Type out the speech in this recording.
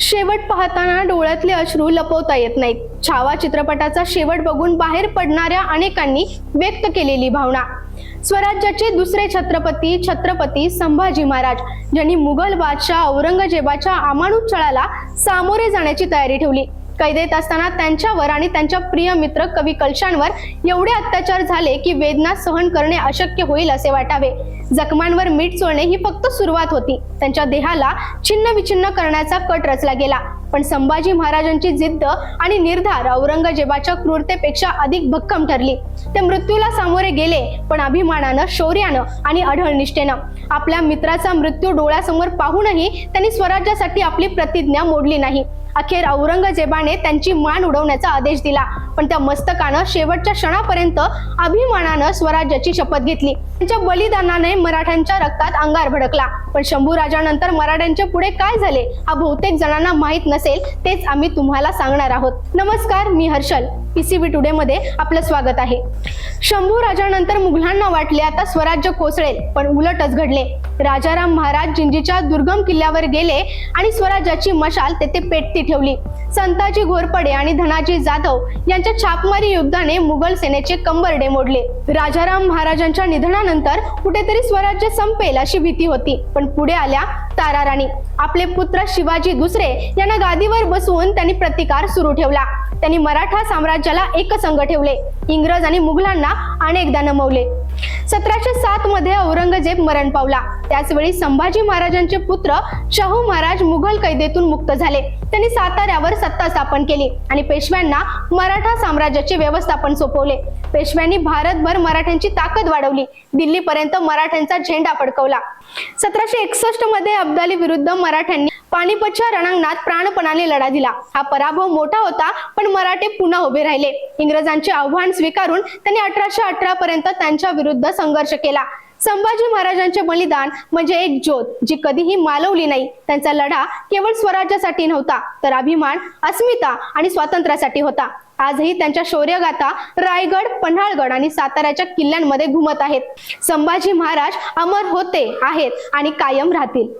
शेवट पाहताना डोळ्यातले अश्रू लपवता येत नाहीत. छावा चित्रपटाचा शेवट बघून बाहेर पडणाऱ्या अनेकांनी व्यक्त केलेली भावना. स्वराज्याचे दुसरे छत्रपती छत्रपती संभाजी महाराज ज्यांनी मुघल बादशाह औरंगजेबाच्या अमानुष छळाला सामोरे जाण्याची तयारी ठेवली. कैदेत असताना त्यांच्यावर आणि त्यांच्या प्रिय मित्र कवी कलशांवर एवढे अत्याचार झाले की वेदना सहन करणे अशक्य होईल असे वाटावे. जखमांवर मीठ चोळणे ही फक्त सुरुवात होती. त्यांच्या देहाला छिन्न विछिन्न करण्याचा कट रचला गेला. पण संभाजी महाराजांची जिद्द आणि निर्धार औरंगजेबाच्या क्रूरतेपेक्षा अधिक भक्कम ठरली. ते मृत्यूला सामोरे गेले पण अभिमानानं शौर्यानं आणि अढळ निष्ठेनं आपल्या मित्राचा मृत्यू डोळ्यासमोर पाहूनही त्यांनी स्वराज्यासाठी आपली प्रतिज्ञा मोडली नाही. अखेर औरंगजेबाने त्यांची मान उडवण्याचा आदेश दिला. पण त्या मस्तकानं शेवटच्या क्षणापर्यंत अभिमानानं स्वराज्याची शपथ घेतली. त्यांच्या बलिदानाने मराठ्यांच्या रक्तात अंगार भडकला. पण शंभू राजानंतर मराठ्यांच्या पुढे काय झाले हा बहुतेक जणांना माहीत नसेल तेच आम्ही तुम्हाला सांगणार आहोत. नमस्कार मी हर्षल. पीसीबी टुडे मध्ये आपलं स्वागत आहे. शंभू राजानंतर मुघलांना वाटले आता स्वराज्य कोसळेल पण उलटच घडले. राजाराम महाराज जिंजीच्या दुर्गम किल्ल्यावर गेले आणि स्वराज्याची मशाल तेथे पेटती ठेवली. संताजी घोरपडे आणि धनाजी जाधव यांच्या छापमारी युद्धाने मुघल सेनेचे कंबरडे मोडले. राजाराम महाराजांच्या निधनानंतर कुठेतरी स्वराज्य संपेल अशी भीती होती पण पुढे आल्या तारा राणी आपले पुत्र शिवाजी दुसरे यांना गादीवर बसवून त्यांनी प्रतिकार सुरू ठेवला. त्यांनी मराठा साम्राज्याला एकसंघ ठेवले. इंग्रज आणि मुघलांना अनेकदा नमवले. सतराशे सात मध्ये औरंगजेब मरण पावला. त्याचवेळी संभाजी महाराजांचे पुत्र शाहू महाराज मुघल कैदेतून मुक्त झाले. त्यांनी साताऱ्यावर सत्ता स्थापन केली आणि पेशव्यांना मराठा साम्राज्याचे व्यवस्थापन सोपवले. पेशव्यांनी भारतभर मराठ्यांची ताकद वाढवली. दिल्लीपर्यंत मराठ्यांचा झेंडा फडकवला. सतराशे एकसष्टमध्ये अब्दाली विरुद्ध मराठ्यांनी पानिपतच्या रणांगणात प्राणपणाने लढा दिला. हा पराभव मोठा होता पण मराठे पुन्हा उभे राहिले. इंग्रजांचे आव्हान स्वीकारून त्यांनी अठराशे अठरा पर्यंत त्यांच्या विरुद्ध संघर्ष केला. संभाजी महाराजांचे बलिदान म्हणजे एक ज्योत जी कधीही मालवली नाही. त्यांचा लढा केवळ स्वराज्यासाठी नव्हता तर अभिमान अस्मिता आणि स्वातंत्र्यासाठी होता. आजही त्यांच्या शौर्यगाथा रायगड पन्हाळगड आणि साताऱ्याच्या किल्ल्यांमध्ये घुमत आहेत. संभाजी महाराज अमर होते आहेत आणि कायम राहतील.